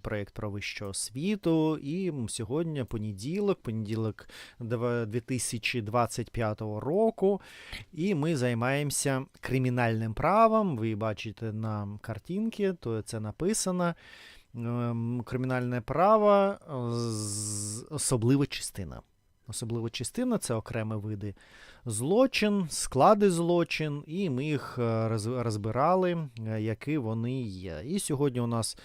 проєкт про вищу освіту. І сьогодні понеділок, понеділок 2025 року. І ми займаємося кримінальним правом. Ви бачите на картинці, то це написано. Ем, Кримінальне право, е, особлива частина. Особлива частина це окремі види злочин, склади злочин, і ми їх е, розбирали, е, які вони є. І сьогодні у нас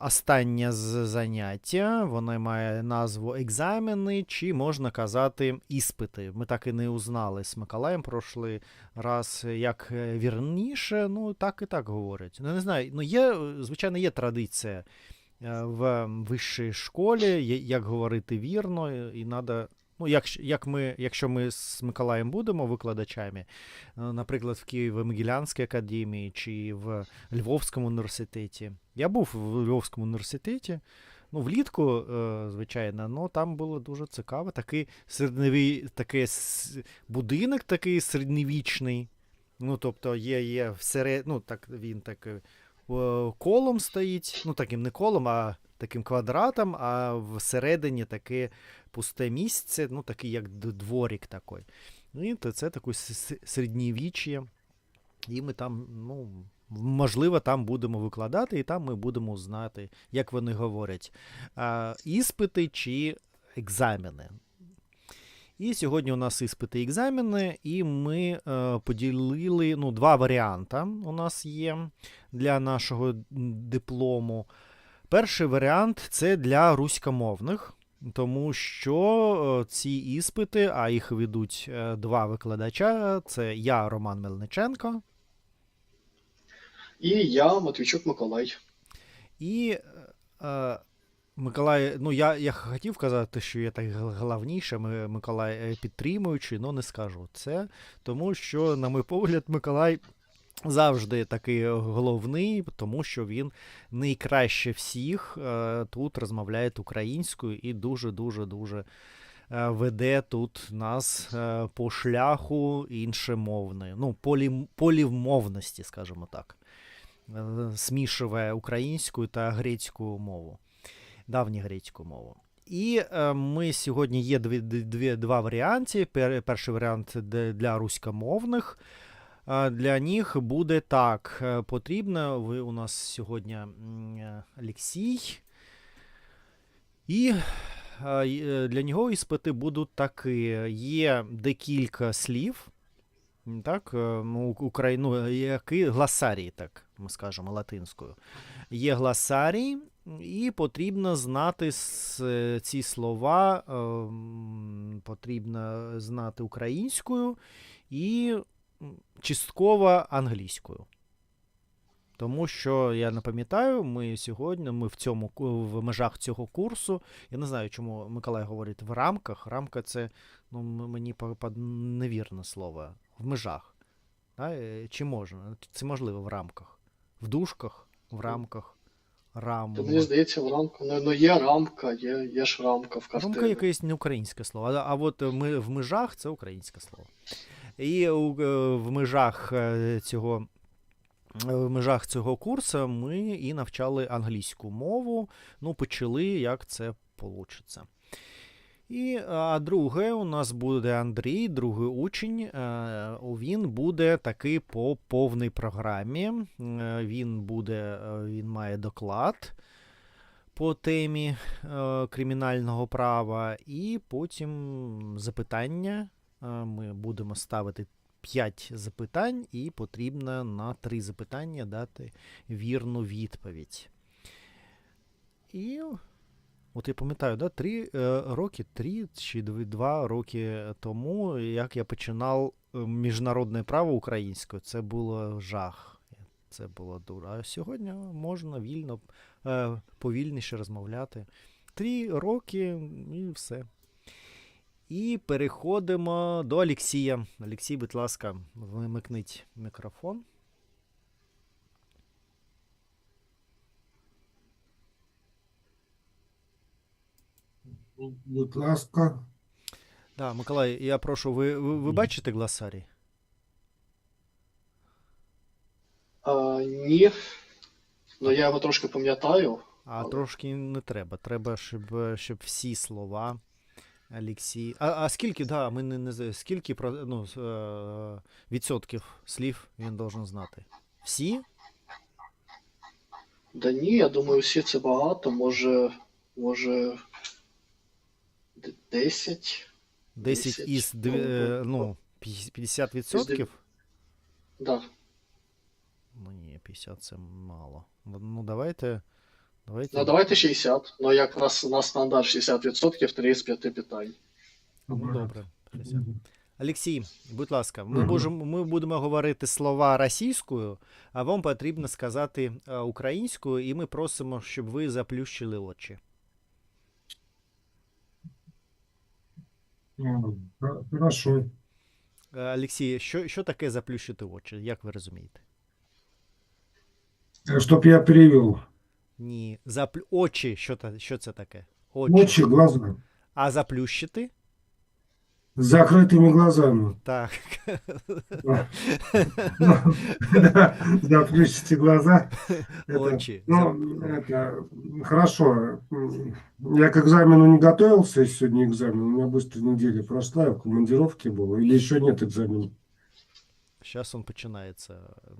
останнє з- заняття, воно має назву екзамени, чи можна казати іспити. Ми так і не узнали з Миколаєм прошлий раз, як е, вірніше, ну так і так говорять. Ну, не знаю, ну є, е, звичайно, є традиція е, в вищій школі, як говорити вірно, і треба. Ну, як, як ми, якщо ми з Миколаєм будемо викладачами, е, наприклад, в Києво-Могилянській академії чи в Львовському університеті. Я був в Львовському університеті. Ну, влітку, е, звичайно, ну там було дуже цікаво. Такий середньові, такий будинок такий середньовічний. Ну, тобто є, є всеред, ну, так він так е, колом стоїть. Ну, таким не колом, а таким квадратом, а всередині таке пусте місце, ну, такий як д- дворик такий. І то це таке середньовіччя. І ми там, ну, можливо, там будемо викладати, і там ми будемо знати, як вони говорять, а, іспити чи екзамени. І сьогодні у нас іспити і екзамени, і ми е, поділили ну, два варіанти у нас є для нашого диплому. Перший варіант це для руськомовних, тому що е, ці іспити, а їх ведуть е, два викладача: це я, Роман Мельниченко, І я, Матвійчук Миколай. І е, Миколай, ну я, я хотів казати, що я так головніше, Ми- Миколай е, підтримуючий, але не скажу це, тому що, на мій погляд, Миколай завжди такий головний, тому що він найкраще всіх е, тут розмовляє українською і дуже-дуже дуже. е, Веде тут нас е, по шляху іншомовної, ну, полі, полівмовності, скажімо так змішує українську та грецьку мову, давньогрецьку мову. І ми сьогодні є дві, дві, два варіанти. Перший варіант для руськомовних. Для них буде так. е, Потрібно. Ви у нас сьогодні е, Олексій. І е, для нього іспити будуть такі. Є декілька слів. Так, ну, Украї... ну, які гласарії, так ми скажемо латинською. Є гласарії, і потрібно знати ці слова, потрібно знати українською і частково англійською. Тому що я не пам'ятаю, ми сьогодні, ми в цьому в межах цього курсу. Я не знаю, чому Миколай говорить в рамках. Рамка це ну, мені невірне слово. В межах. Да? е, Чи можна? Це можливо в рамках. В дужках, в рамках, рам. То мені здається, в рамку. Ну, ну є рамка, є, є ж рамка в картині. Рамка якесь не українське слово, а, а от ми, в межах це українське слово. І е, в межах е, цього. е, В межах цього курсу ми і навчали англійську мову. Ну, почали, як це вийде. І а друге, у нас буде Андрій, другий учень. Він буде такий по повній програмі. Він буде, він має доклад по темі кримінального права, і потім запитання. Ми будемо ставити 5 запитань, і потрібно на 3 запитання дати вірну відповідь. І От я пам'ятаю, да, три е, роки, три чи дв- два роки тому, як я починав е, міжнародне право українською, це було жах. Це було дуже. А сьогодні можна вільно, е, повільніше розмовляти. Три роки і все. І переходимо до Олексія. Олексій, будь ласка, вимикніть мікрофон. Будь ласка, Да, Миколай, я прошу, ви, ви, ви бачите гласарій? А, ні. Ну я його трошки пам'ятаю. А Але- трошки не треба. Треба, щоб, щоб всі слова. Олексій. А, а скільки, да, ми не, не скільки про- ну, з, е, відсотків слів він должен знати? Всі? Да ні, я думаю, всі це багато, може, може. д- 10. 10 Десять. із дві- е, ну, 50 відсотків? Да. Ну ні, 50 це мало. Ну давайте. Давайте. Ну, давайте 60. Ну, як у нас на стандарт 60%, 3 з 5 питань. Ну, добре. 60. Олексій, будь ласка, ми, можемо, ми будемо говорити слова російською, а вам потрібно сказати е, українською, і ми просимо, щоб ви заплющили очі. А, хо- Хорошо. Е, Олексій, що, що таке заплющити очі? Як ви розумієте? Чтоб я перевел. Ні. Заплю... Очі, що, та... що це таке? Очі. Очи, глаза. А заплющити? С закрытыми глазами. Так. Ну, да, Заплющите глаза. Это- Очи. Ну, Зап- это хорошо. М, Я к экзамену не готовился, если сегодня экзамен. У меня быстро неделя прошла, я в командировке был. Или еще нет экзамена? Зараз він починається.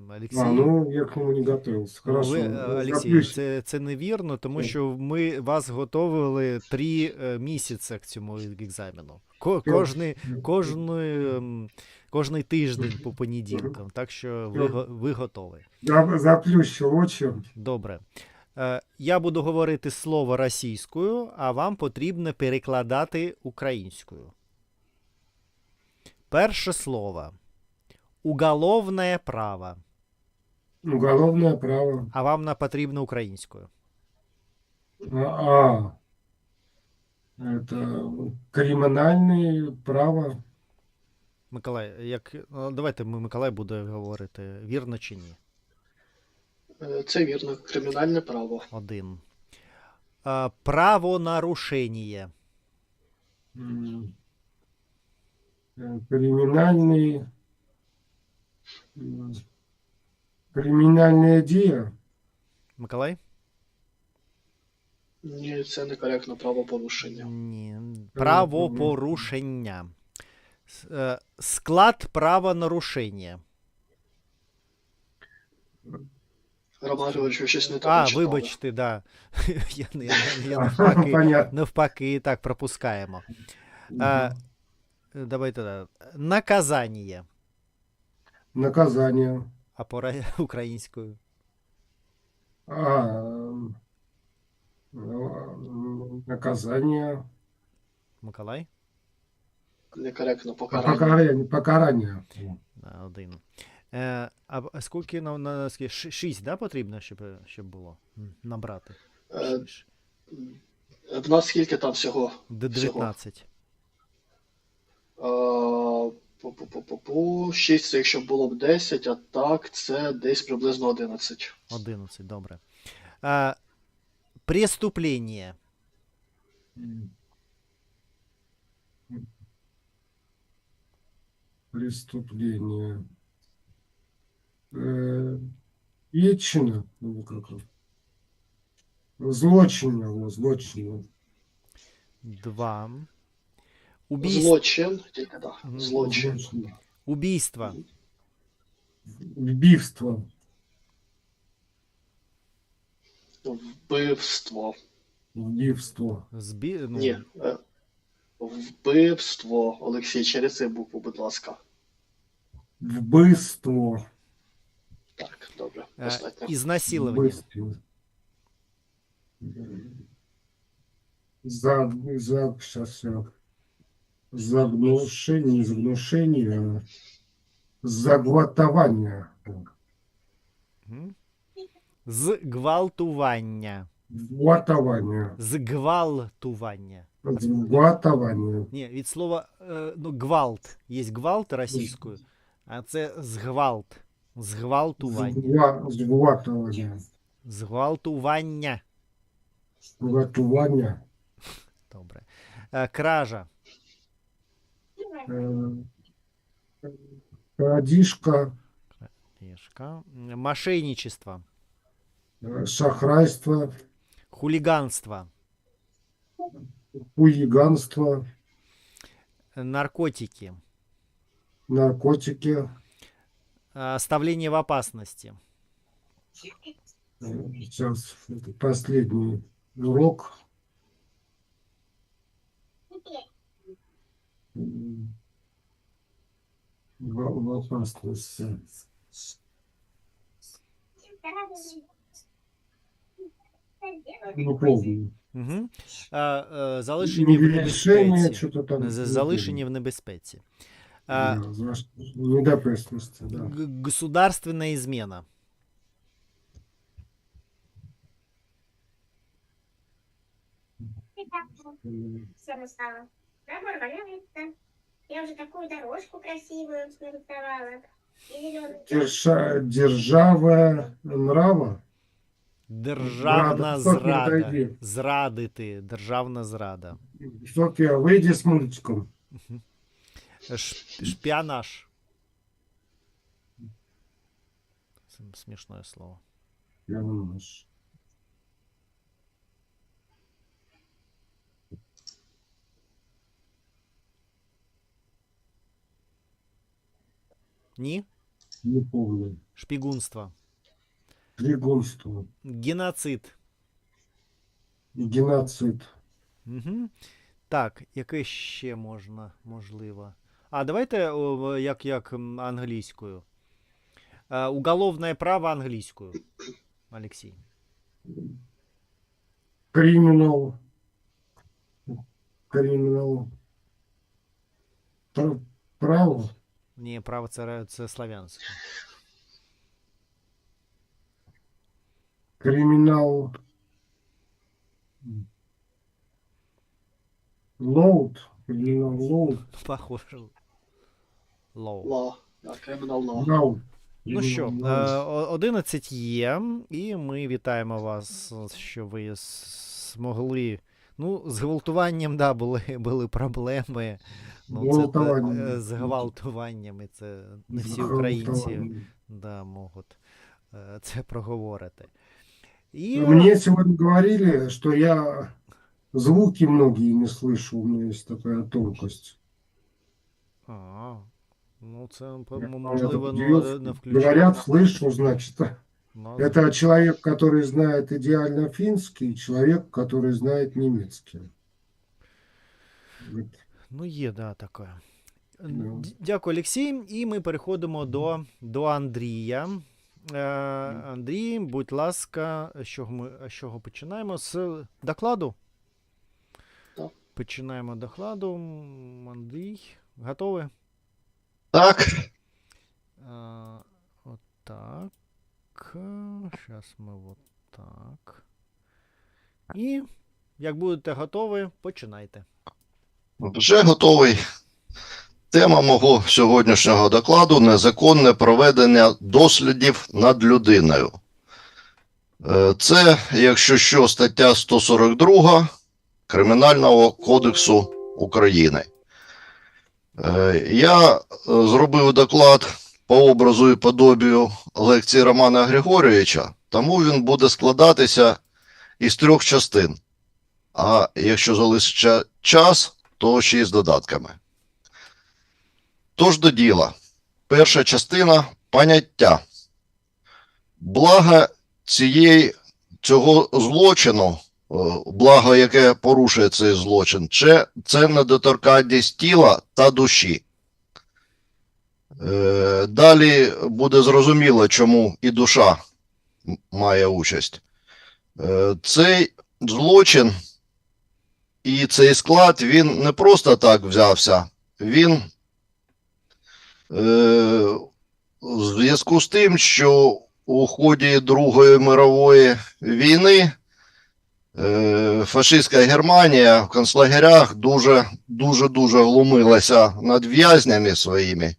Олексій. А, ну, я к нему не готовился. Ну, Хорошо. Ви, е, Ну, Олексій, це, це невірно, тому що ми вас готовили три е, місяці к цьому екзамену. Кожний, кожний, ем, кожний тиждень по понеділкам. Так що ви, ви готові. Я заплющил очи. Добре. Е, Я буду говорити слово російською, а вам потрібно перекладати українською. Перше слово. Уголовне право. Уголовное право. А вам на потрібно українською. А, а, это криминальное право. Миколай, як ну, давайте ми Миколай буде говорити, вірно чи ні? Е, Це вірно, кримінальне право. Один. Правонарушення. М, э, Криминальный м, криминальная дія. Миколай? Ні, це некоректно правопорушення. Ні. Правопорушення. С- е, Склад правонарушення. Роман Григорович, ви щось не так А, читали. вибачте, да. Я, я, я, я навпаки, Понятно. навпаки, так, пропускаємо. А, давайте так. Наказання. Наказание. А пора українською. А, м, м, наказание. Миколай? Некоректно покарання. Покарание. Покарание. На один. Е, а а скільки на, на скільки? Ш- Шість, да, потрібно, щоб, щоб було набрати? Е, В нас скільки там всього? Д- всього? 19. Пу-пу-пу-пу-пу. 6 це якщо було б 10, а так це десь приблизно 11. 11, добре. А, преступлення. М. Преступление. Э, Ечина. Ну, как он? Злочинно, во, злочинно. 2. Убійство. Злочин, тільки. Злочин. Убійство. Вбивство. Вбивство. Вбивство. Збі... Ну, Ні. е, Вбивство. Олексій, через цю букву, будь ласка. Вбивство. Так, добре. е, Достатньо. Ізнасилування. Вбивство. За, за, сейчас я. Загнушение, загнушение. Заглотование. Мгм. Зґвалтування. Глотование. Зґвалтування. Глотование. Ні, від слова е, ну, гвалт. Є гвалт російською, а це зґвалт. Зґвалтування. Згла- Зглотование. Зґвалтування. Добре. Е, Кража. Э, Крадишка. Мошенничество. э, Шахрайство. хулиганство, хулиганство, наркотики, наркотики, э, оставление в опасности, Сейчас последний урок. М, В, в опасности. Угу. э, залишені в небезпеці. Залишені в небезпеці. Г- государственная измена. М, Всем Набор валяется. Я уже такую дорожку красивую нарисовала. Держа, держава нрава. Державна Зрада. зрада. Зрадити. Державна зрада. Софья, выйди с мультиком. Ш- шпіонаж. Це Смішне слово. Я Ні? Не помню. Шпігунство. Тригунство. Геноцид. Геноцид. Угу. Так, яке ще можна, можливо. А, давайте о, як, як англійською. Е, уголовне право англійською. Олексій. Криминал. Криминал. Право. Ні, право це, це славянське. Криминал. Лоуд. Криминал лоуд. Похоже. Лоу. Criminal Ну що, Криминал е, лоуд. о- 11 є, і ми вітаємо вас, що ви змогли. Ну, з гвалтуванням, да, були, були проблеми. Ну, це, Гвалтуванням. е, з гвалтуваннями, це не всі Гвалтование. українці да, можуть е, це проговорити. І Мне сегодня говорили, что я звуки многие не слышу, у меня есть такая тонкость. а, ну, це, по- Я можливо, вот ну, удивился. не включено. Говорят, слышу, значит, Ну, это человек, который знает идеально финский, человек, который знает немецкий. Вот. Ну, є, да, таке. Дякую, Олексій. І ми переходимо до, до Андрія. Е, Андрій, будь ласка, з чого ми з чого починаємо? З докладу? Так. Починаємо докладу. Андрій, готовий? Так, Е, Отак. Зараз ми от так. І як будете готові, починайте. Вже готовий. Тема мого сьогоднішнього докладу незаконне проведення дослідів над людиною. Е, Це, якщо що, стаття 142 Кримінального кодексу України. Е, Я е, зробив доклад по образу і подобію лекції Романа Григорійовича, тому він буде складатися із трьох частин. А якщо залишиться час, то ще й з додатками. Тож до діла. Перша частина поняття. Благо цієї, цього злочину, е, благо, яке порушує цей злочин, це, це недоторканність тіла та душі. Е, Далі буде зрозуміло, чому і душа має участь. Е, Цей злочин і цей склад він не просто так взявся. Він е, в зв'язку з тим, що у ході Другої мирової війни е, фашистська Германія в концлагерях дуже дуже дуже глумилася над в'язнями своїми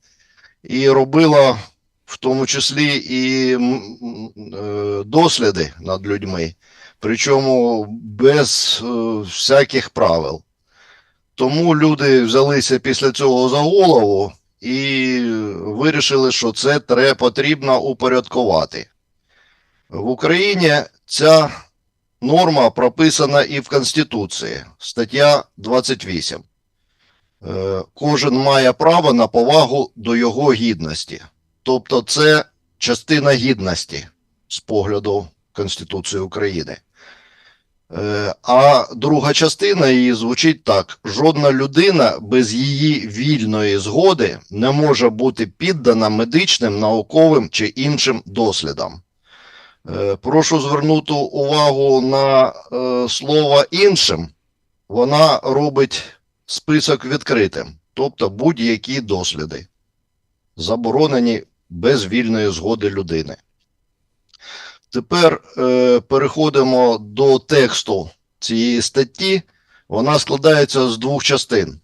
і робила в тому числі і е, досліди над людьми причому без е, всяких правил. Тому люди взялися після цього за голову і вирішили, що це треба потрібно упорядкувати. В Україні ця норма прописана і в Конституції, стаття 28. Е, Кожен має право на повагу до його гідності. Тобто, це частина гідності з погляду Конституції України. Е, А друга частина її звучить так: жодна людина без її вільної згоди не може бути піддана медичним, науковим чи іншим дослідам. Е, Прошу звернути увагу на е, слово іншим. Вона робить список відкритим, тобто будь-які досліди, заборонені без вільної згоди людини. Тепер е, переходимо до тексту цієї статті. Вона складається з двох частин.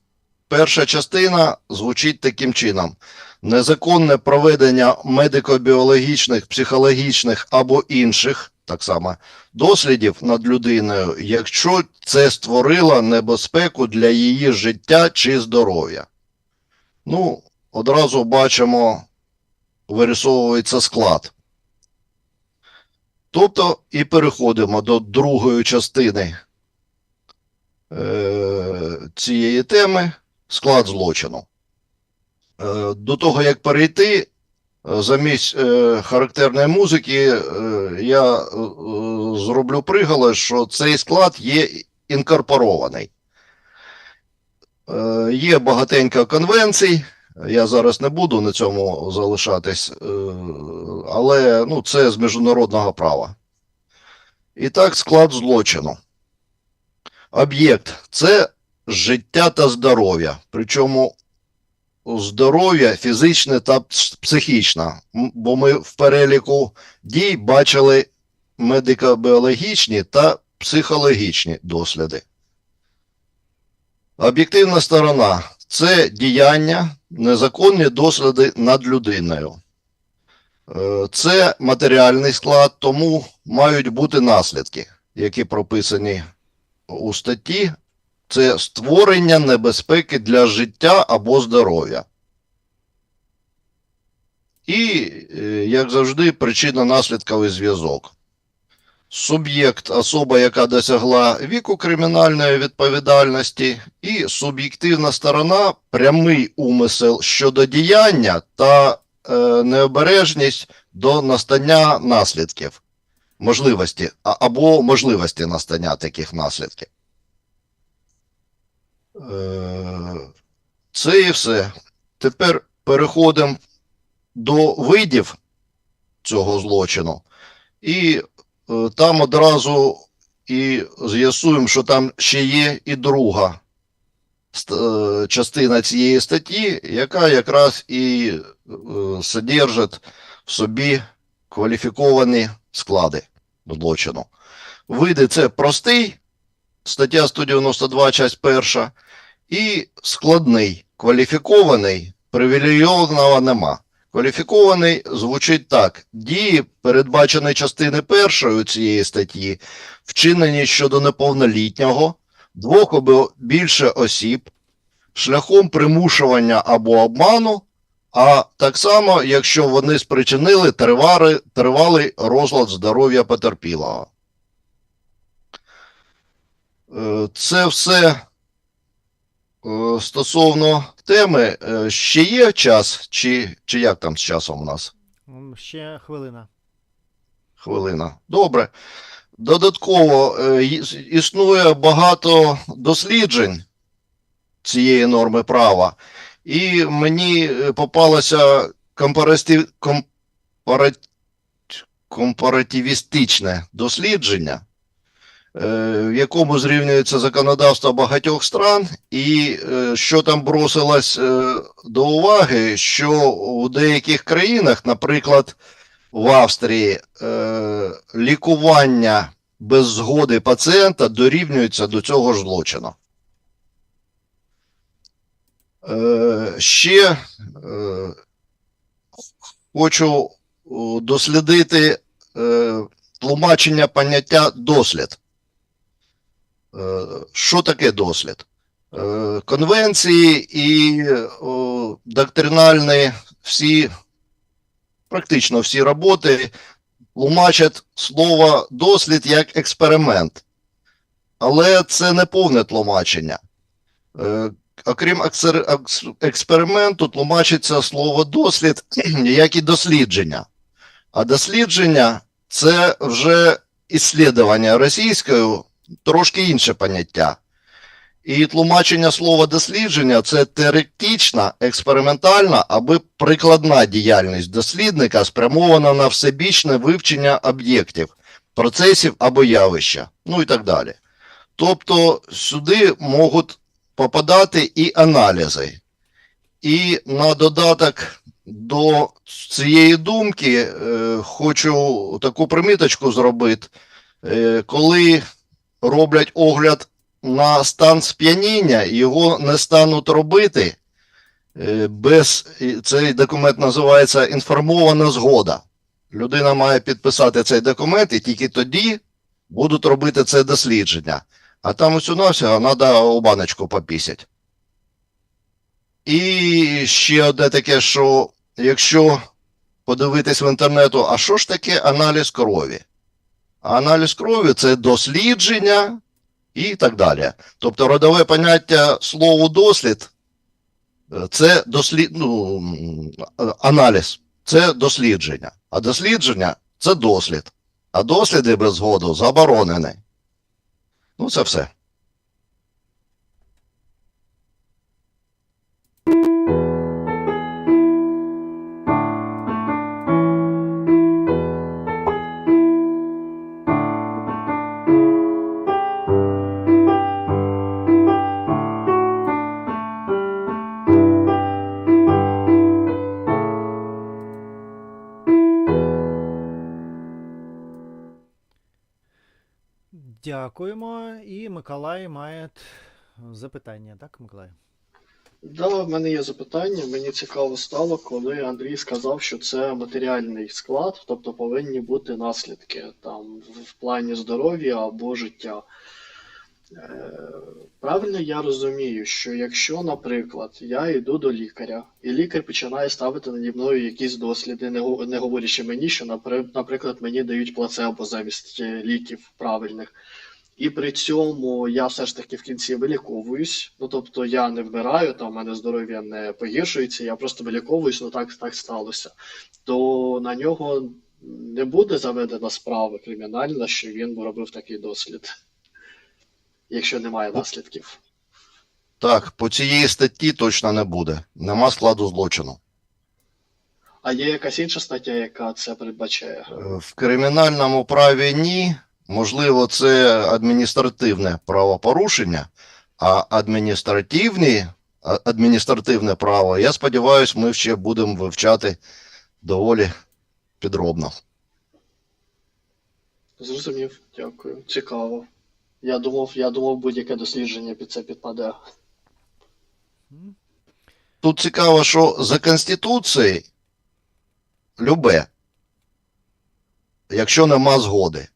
Перша частина звучить таким чином: незаконне проведення медико-біологічних, психологічних або інших, так само, дослідів над людиною, якщо це створило небезпеку для її життя чи здоров'я. Ну, одразу бачимо, вирисовується склад. Тобто і переходимо до другої частини е, цієї теми склад злочину. Е, до того, як перейти, е, замість е, характерної музики, е, я е, зроблю приголос, що цей склад є інкорпорований. Е, є багатенько конвенцій. Я зараз не буду на цьому залишатись, е, але ну, це з міжнародного права. І так, склад злочину. Об'єкт це життя та здоров'я. Причому здоров'я фізичне та психічне. Бо ми в переліку дій бачили медико-біологічні та психологічні досліди. Об'єктивна сторона це діяння, незаконні досліди над людиною. Е, Це матеріальний склад, тому мають бути наслідки, які прописані у статті. Це створення небезпеки для життя або здоров'я. І, е, як завжди, причинно-наслідковий зв'язок. Суб'єкт особа, яка досягла віку кримінальної відповідальності, і суб'єктивна сторона прямий умисел щодо діяння та необережність до настання наслідків, можливості або можливості настання таких наслідків. Е, Це і все. Тепер переходимо до видів цього злочину. І е, там одразу і з'ясуємо, що там ще є і друга е, частина цієї статті, яка якраз і е, содержить в собі кваліфіковані склади злочину. Види це простий, стаття 192, часть перша, і складний, кваліфікований, привілейованого нема. Кваліфікований звучить так: дії, передбачені частини першої цієї статті, вчинені щодо неповнолітнього, двох або більше осіб, шляхом примушування або обману, а так само, якщо вони спричинили тривалий, тривалий розлад здоров'я потерпілого. Е, Це все е, стосовно теми. Е, Ще є час, чи, чи як там з часом у нас? Ще хвилина. Хвилина. Добре. Додатково е, існує багато досліджень цієї норми права, і мені е, попалося компаратив... компара... компаративістичне дослідження, е, в якому зрівнюється законодавство багатьох стран, і що там бросилось до уваги, що в деяких країнах, наприклад, в Австрії лікування без згоди пацієнта дорівнюється до цього ж злочину. Е, ще е, хочу дослідити е, тлумачення поняття дослід. Е, що таке дослід? Е, конвенції і о, доктринальні всі практично всі роботи тлумачать слово дослід як експеримент. Але це не повне тлумачення. Е, Окрім експерименту, тлумачиться слово дослід як і дослідження. А дослідження це вже іслідування російською трошки інше поняття. І тлумачення слова дослідження це теоретична, експериментальна або прикладна діяльність дослідника, спрямована на всебічне вивчення об'єктів, процесів або явища, ну і так далі. Тобто сюди можуть попадати і аналізи. І на додаток до цієї думки е, хочу таку приміточку зробити. Е, коли роблять огляд на стан сп'яніння, його не стануть робити е, без цей документ називається інформована згода. Людина має підписати цей документ, і тільки тоді будуть робити це дослідження. А там усю навсього треба у баночку попісять. І ще одне таке, що якщо подивитись в інтернету, а що ж таке аналіз крові? Аналіз крові це дослідження і так далі. Тобто родове поняття слову дослід це дослід, ну, аналіз, це дослідження. А дослідження це дослід. А досліди без згоду заборонені. Ну, це все. Дякуємо. І Миколай має запитання, так, Миколай? Да, в мене є запитання. Мені цікаво стало, коли Андрій сказав, що це матеріальний склад, тобто повинні бути наслідки там в- плані здоров'я або життя. Е, Правильно я розумію, що якщо, наприклад, я йду до лікаря, і лікар починає ставити наді мною якісь досліди, не говорячи мені, що, наприклад, мені дають плацебо замість е, ліків правильних. І при цьому я все ж таки в кінці виліковуюсь. Ну тобто я не вмираю, там в мене здоров'я не погіршується, я просто виліковуюсь, ну так, так сталося. То на нього не буде заведена справа кримінальна, що він робив такий дослід, якщо немає наслідків. Так, по цієї статті точно не буде. Нема складу злочину. А є якась інша стаття, яка це передбачає? Е, В кримінальному праві ні. Можливо, це адміністративне правопорушення, а адміністративні, адміністративне право, я сподіваюся, ми ще будемо вивчати доволі підробно. Зрозумів, дякую. Цікаво. Я думав, я думав, будь-яке дослідження під це підпаде. Тут цікаво, що за Конституцією любе, якщо нема згоди.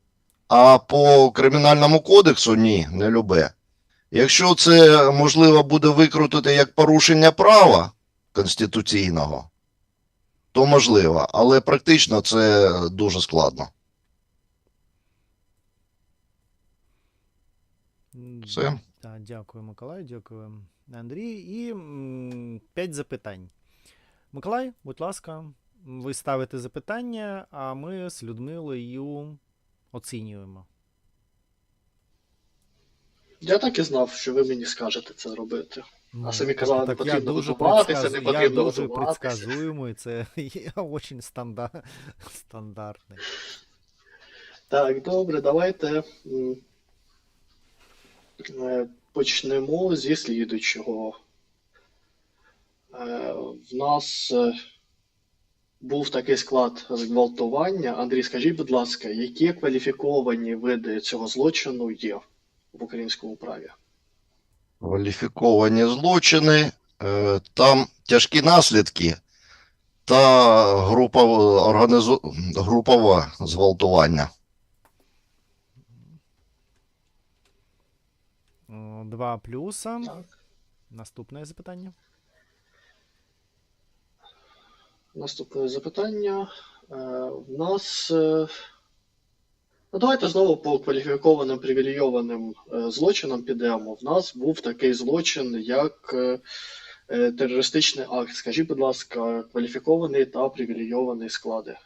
А по кримінальному кодексу ні, не любе. Якщо це можливо буде викрутити як порушення права конституційного, то можливо, але практично це дуже складно. Все. Так, дякую, Миколай, дякую, Андрій. І м, п'ять запитань. Миколай, будь ласка, ви ставите запитання, а ми з Людмилою оцінюємо. Я так і знав, що ви мені скажете це робити. Ну, самі так- казали, не так я потрібно дуже готуватися, не потрібно Я дуже готуватися. предсказуємий, це я очень стандар... стандартний. Так, добре, давайте е, почнемо зі слідуючого. Е, В нас е, був такий склад зґвалтування. Андрій, скажіть, будь ласка, які кваліфіковані види цього злочину є в українському праві? Кваліфіковані злочини, е, там тяжкі наслідки та групове, організу... групове зґвалтування. Два плюса. Так. Наступне запитання. Наступне запитання. Е, В нас е, Ну, давайте знову по кваліфікованим привілейованим е, злочинам підемо. В нас був такий злочин, як терористичний акт. Скажіть, будь ласка, кваліфікований та привілейований склади.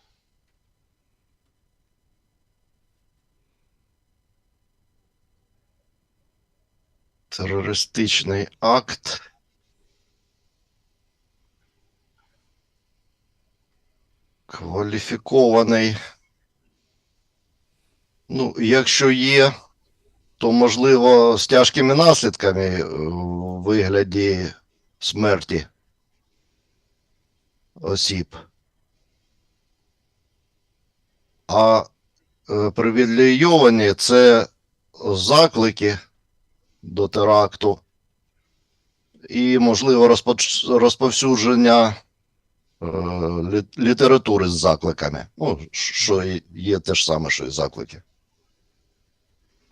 Терористичний акт. Кваліфікований. Ну, якщо є, то можливо з тяжкими наслідками е, в вигляді смерті осіб. А е, привілейовані це заклики до теракту і, можливо, розповсюдження е, літератури з закликами. Ну, що і є те ж саме, що і заклики.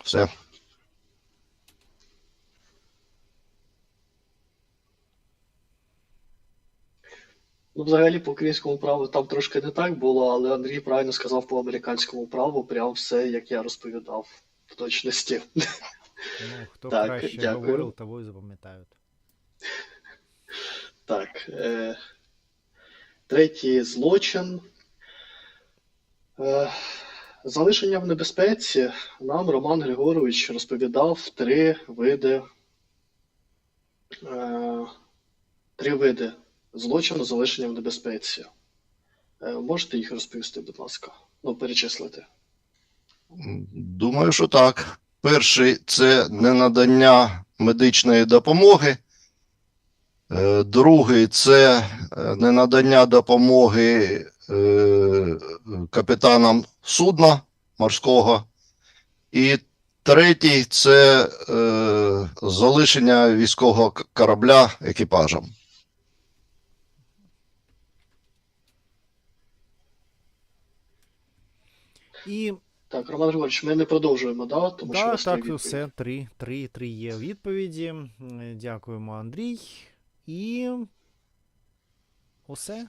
Все. Ну, взагалі, по українському праву там трошки не так було, але Андрій правильно сказав по американському праву, прям все, як я розповідав, в точності. Ну, хто Так, краще дякую. говорив, того і запам'ятають. Так. Е, третій злочин. Е, залишення в небезпеці. Нам Роман Григорович розповідав три види. Е, три види злочину залишення в небезпеці. Е, можете їх розповісти, будь ласка? Ну, перечислити. Думаю, що так. Перший це ненадання медичної допомоги. Е, Другий це е, ненадання допомоги е, капітанам судна морського. І третій це залишення військового корабля екіпажем. І Так, Роман Григорович, ми не продовжуємо, да? Тому що да, вас три так, все, три, три, три є відповіді. Дякуємо, Андрій. І усе.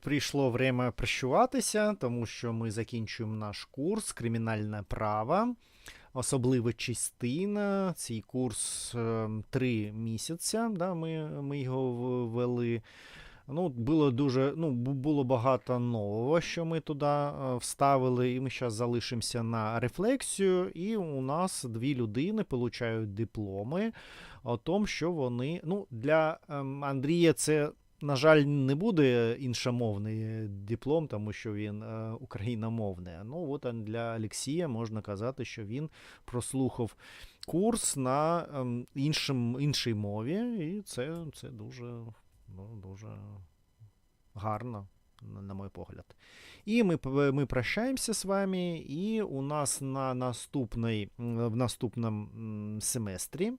Прийшло время прощуватися, тому що ми закінчуємо наш курс Кримінальне право. Особлива частина. Цей курс е, три місяці. Да, ми, ми його в- вели. Ну, було дуже, ну, було багато нового, що ми туди е, вставили, і ми зараз залишимося на рефлексію. І у нас дві людини получають дипломи о том, що вони. Ну, для ем, Андрія це на жаль, не буде іншомовний диплом, тому що він е, україномовний. Ну, от для Олексія можна казати, що він прослухав курс на ем, іншим, іншій мові, і це, це дуже, ну, дуже гарно, на, мій погляд. І ми, п- ми прощаємося з вами, і у нас на наступний, в наступному семестрі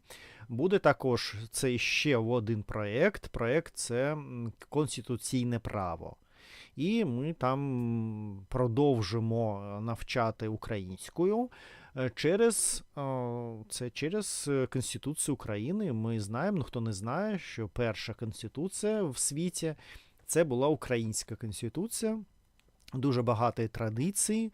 Буде також це ще один проєкт. Проєкт це конституційне право. І ми там продовжимо е, навчати українською е, через, е, це через Конституцію України. Ми знаємо, ну хто не знає, що перша конституція в світі це була українська конституція. Дуже багато традицій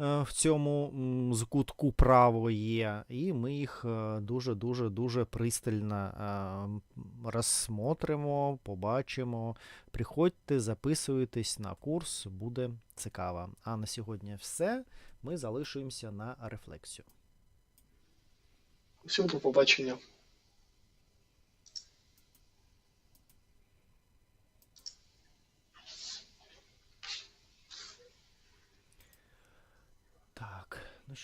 е, в цьому м, закутку право є, і ми їх дуже-дуже дуже пристально е, розсмотримо, побачимо. Приходьте, записуйтесь на курс, буде цікаво. А на сьогодні все. Ми залишуємося на рефлексію. Всім до побачення.